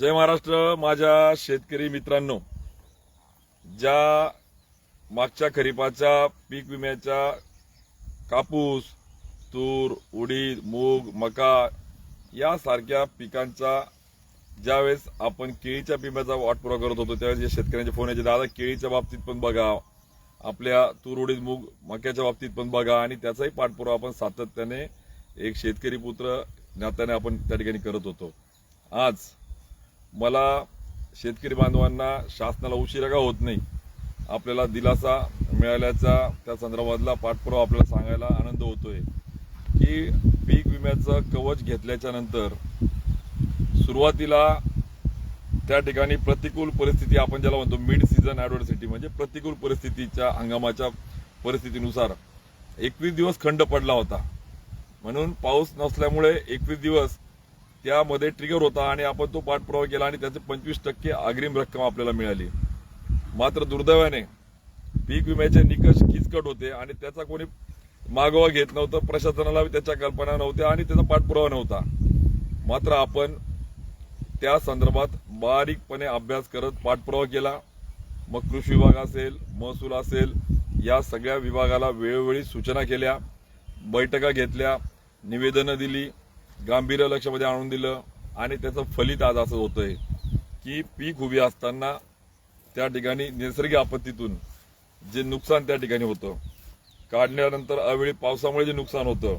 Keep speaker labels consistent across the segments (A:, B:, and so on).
A: जय महाराष्ट्र माझ्या शेतकरी मित्रांनो. ज्या मागच्या खरीपाच्या पीक विम्याच्या कापूस तूर उडीद मूग मका यासारख्या पिकांचा ज्यावेळेस आपण केळीच्या विम्याचा वाटपुरा करत होतो त्यावेळेस जे शेतकऱ्यांचे फोन यायचे दादा केळीच्या बाबतीत पण बघा. आपल्या तूर उडीद मूग मक्याच्या बाबतीत पण बघा. आणि त्याचाही पाठपुरावा आपण सातत्याने एक शेतकरी पुत्र नात्याने आपण त्या ठिकाणी करत होतो. आज मला शेतकरी बांधवांना शासनाला उशिरा का होत नाही. आपल्याला दिलासा मिळाल्याचा त्या संदर्भातला पाठपुरावा आपल्याला सांगायला आनंद होतोय. की पीक विम्याचं कवच घेतल्याच्या नंतर सुरुवातीला त्या ठिकाणी प्रतिकूल परिस्थिती आपण ज्याला म्हणतो मिड सीझन ॲडव्हर्सिटी म्हणजे प्रतिकूल परिस्थितीच्या हंगामाच्या परिस्थितीनुसार एकवीस दिवस खंड पडला होता. म्हणून पाऊस नसल्यामुळे एकवीस दिवस त्यामध्ये ट्रिगर होता आणि आपण तो पाठपुरावा केला आणि त्याचे पंचवीस टक्के अग्रिम रक्कम आपल्याला मिळाली. मात्र दुर्दैवाने पीक विम्याचे निकष किचकट होते आणि त्याचा कोणी मागोवा घेत नव्हतं प्रशासनाला त्याच्या कल्पना नव्हत्या आणि त्याचा पाठपुरावा नव्हता. मात्र आपण त्या संदर्भात बारीकपणे अभ्यास करत पाठपुरावा केला. मग कृषी विभाग असेल महसूल असेल या सगळ्या विभागाला वेळोवेळी सूचना केल्या बैठका घेतल्या निवेदनं दिली गांभीर्य लक्षामध्ये आणून दिलं आणि त्याचं फलित आज असं होतंय की पीक उभी असताना त्या ठिकाणी नैसर्गिक आपत्तीतून जे नुकसान त्या ठिकाणी होतं काढल्यानंतर अवेळी पावसामुळे जे नुकसान होतं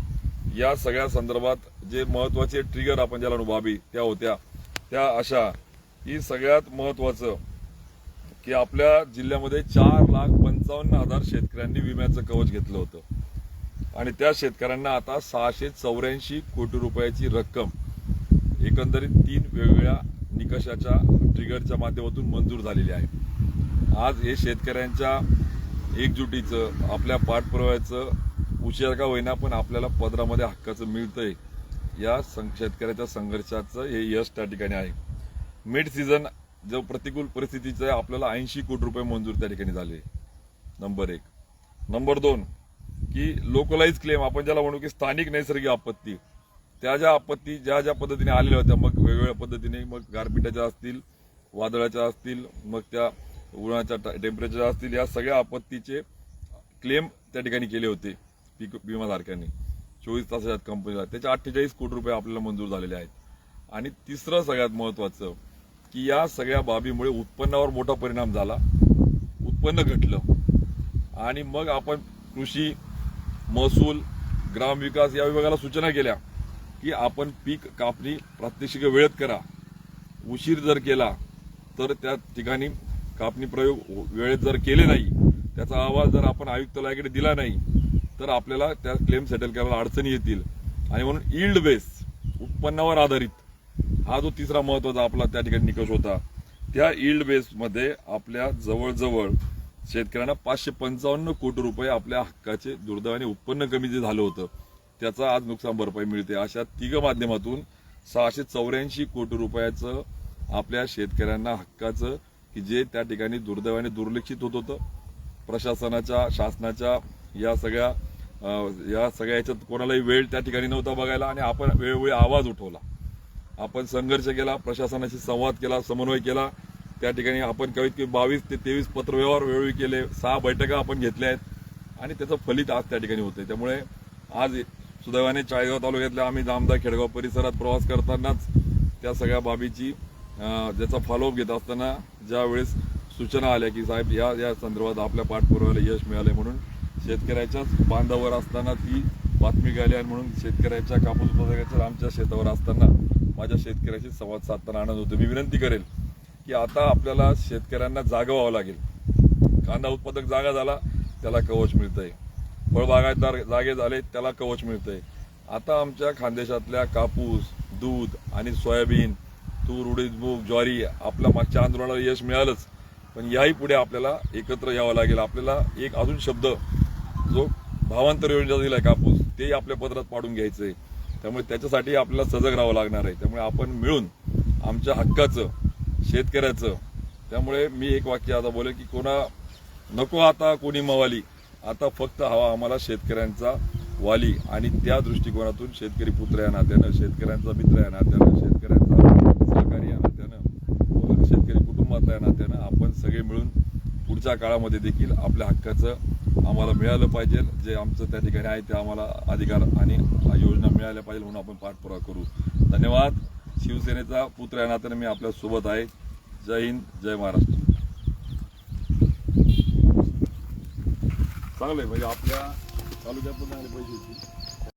A: या सगळ्या संदर्भात जे महत्त्वाचे ट्रिगर आपण ज्याला म्हणू त्या होत्या. त्या अशा की सगळ्यात महत्वाचं की आपल्या जिल्ह्यामध्ये चार लाख पंचावन्न हजार शेतकऱ्यांनी विम्याचं कवच घेतलं होतं. आणि त्या शेतकऱ्यांना आता सहाशे चौऱ्याऐंशी कोटी रुपयाची रक्कम एकंदरीत तीन वेगवेगळ्या निकषाच्या ट्रिगरच्या माध्यमातून मंजूर झालेली आहे. आज हे शेतकऱ्यांच्या एकजुटीचं आपल्या पाठपुराव्याचं उशिरा का होईना पण आपल्याला पदरामध्ये हक्काचं मिळतंय. या सं- शेतकऱ्याच्या संघर्षाचं हे यश त्या ठिकाणी आहे. मिड सीझन जो प्रतिकूल परिस्थितीचं आहे आपल्याला ऐंशी कोटी रुपये मंजूर त्या ठिकाणी झाले. नंबर एक. नंबर दोन. की लोकलाइज क्लेम आपण ज्याला म्हणू की स्थानिक नैसर्गिक आपत्ती. त्या ज्या आपत्ती ज्या ज्या पद्धतीने आलेल्या होत्या मग वेगवेगळ्या पद्धतीने मग गारपिटाच्या असतील वादळाच्या असतील मग त्या उन्हाच्या टेम्परेचर असतील या सगळ्या आपत्तीचे क्लेम त्या ठिकाणी केले होते पीक विमाधारकांनी चोवीस तासाच्या कंपनीला त्याचे अठ्ठेचाळीस कोटी रुपये आपल्याला मंजूर झालेले आहेत. आणि तिसरं सगळ्यात महत्वाचं की या सगळ्या बाबीमुळे उत्पन्नावर मोठा परिणाम झाला. उत्पन्न घटलं. आणि मग आपण कृषी महसूल ग्रामविकास या विभागाला सूचना केल्या की आपण पीक कापणी प्रात्यक्षिक वेळेत करा. उशीर जर केला तर त्या ठिकाणी कापणी प्रयोग वेळेत जर केले नाही त्याचा अहवाल जर आपण आयुक्तालयाकडे दिला नाही तर आपल्याला त्या क्लेम सेटल करायला अडचणी येतील. आणि म्हणून इल्ड बेस उत्पन्नावर आधारित हा जो तिसरा महत्त्वाचा आपला त्या ठिकाणी निकष होता त्या इल्ड बेसमध्ये आपल्या जवळजवळ शेतकऱ्यांना पाचशे पंचावन्न कोटी रुपये आपल्या हक्काचे दुर्दैवाने उत्पन्न कमी जे झालं होतं त्याचा आज नुकसान भरपाई मिळते. अशा तिघ माध्यमातून सहाशे चौऱ्याऐंशी कोटी रुपयाचं आपल्या शेतकऱ्यांना हक्काचं की जे त्या ठिकाणी दुर्दैवाने दुर्लक्षित होत होतं. प्रशासनाच्या शासनाच्या या सगळ्या या सगळ्या याच्यात कोणालाही वेळ त्या ठिकाणी नव्हता बघायला आणि आपण वेळोवेळी आवाज उठवला. आपण संघर्ष केला प्रशासनाशी संवाद केला समन्वय केला. त्या ठिकाणी आपण कमीत कमी बावीस ते तेवीस पत्रव्यवहार वेळोवेळी केले. सहा बैठका आपण घेतल्या आहेत. आणि त्याचं फलित आज त्या ठिकाणी होते त्यामुळे आज सुदैवाने चाळीसगाव तालुक्यातल्या आम्ही जामदा खेडगाव परिसरात प्रवास करतानाच त्या सगळ्या बाबीची ज्याचा फॉलोअप घेत असताना ज्यावेळेस सूचना आल्या की साहेब या या संदर्भात आपल्या पाठपुराव्याला यश मिळाले म्हणून शेतकऱ्याच्याच बांधावर असताना ती बातमी गेली आणि म्हणून शेतकऱ्याच्या कापूस उत्पादकाच्या आमच्या शेतावर असताना माझ्या शेतकऱ्याशी संवाद साधताना आनंद होतो मी विनंती करेल की आता आपल्याला शेतकऱ्यांना जागा व्हावं लागेल. कांदा उत्पादक जागा झाला त्याला कवच मिळतंय. फळबागायतदार जागे झाले त्याला कवच मिळतंय. आता आमच्या खानदेशातल्या कापूस दूध आणि सोयाबीन तूर उडीद मूग ज्वारी आपल्या मागच्या आंदोलनाला यश मिळालंच. पण याही पुढे आपल्याला एकत्र यावं लागेल. आपल्याला एक अजून शब्द जो भावांतर योजना आहे कापूस तेही आपल्या पत्रात पाडून घ्यायचं आहे त्यामुळे त्याच्यासाठी आपल्याला सजग राहावं लागणार आहे. त्यामुळे आपण मिळून आमच्या हक्काचं शेतकऱ्याचं. त्यामुळे मी एक वाक्य आता बोले की कोणा नको आता कोणी मवाली. आता फक्त हवा आम्हाला शेतकऱ्यांचा वाली. आणि त्या दृष्टिकोनातून शेतकरी पुत्र या नात्यानं शेतकऱ्यांचा मित्र या नात्यानं शेतकऱ्यांचा सहकारी या नात्यानं मिळून पुढच्या काळामध्ये देखील आपल्या हक्काचं आम्हाला मिळालं पाहिजे. जे आमचं त्या ठिकाणी आहे ते आम्हाला अधिकार आणि योजना मिळाल्या पाहिजे म्हणून आपण पाठपुरावा करू. धन्यवाद. शिवसेनेचा पुत्र या नात्याने मी आपल्यासोबत आहे. जय हिंद जय महाराष्ट्र. चांगलं आहे म्हणजे आपल्या तालुक्यात पण चांगले पैसे येतील.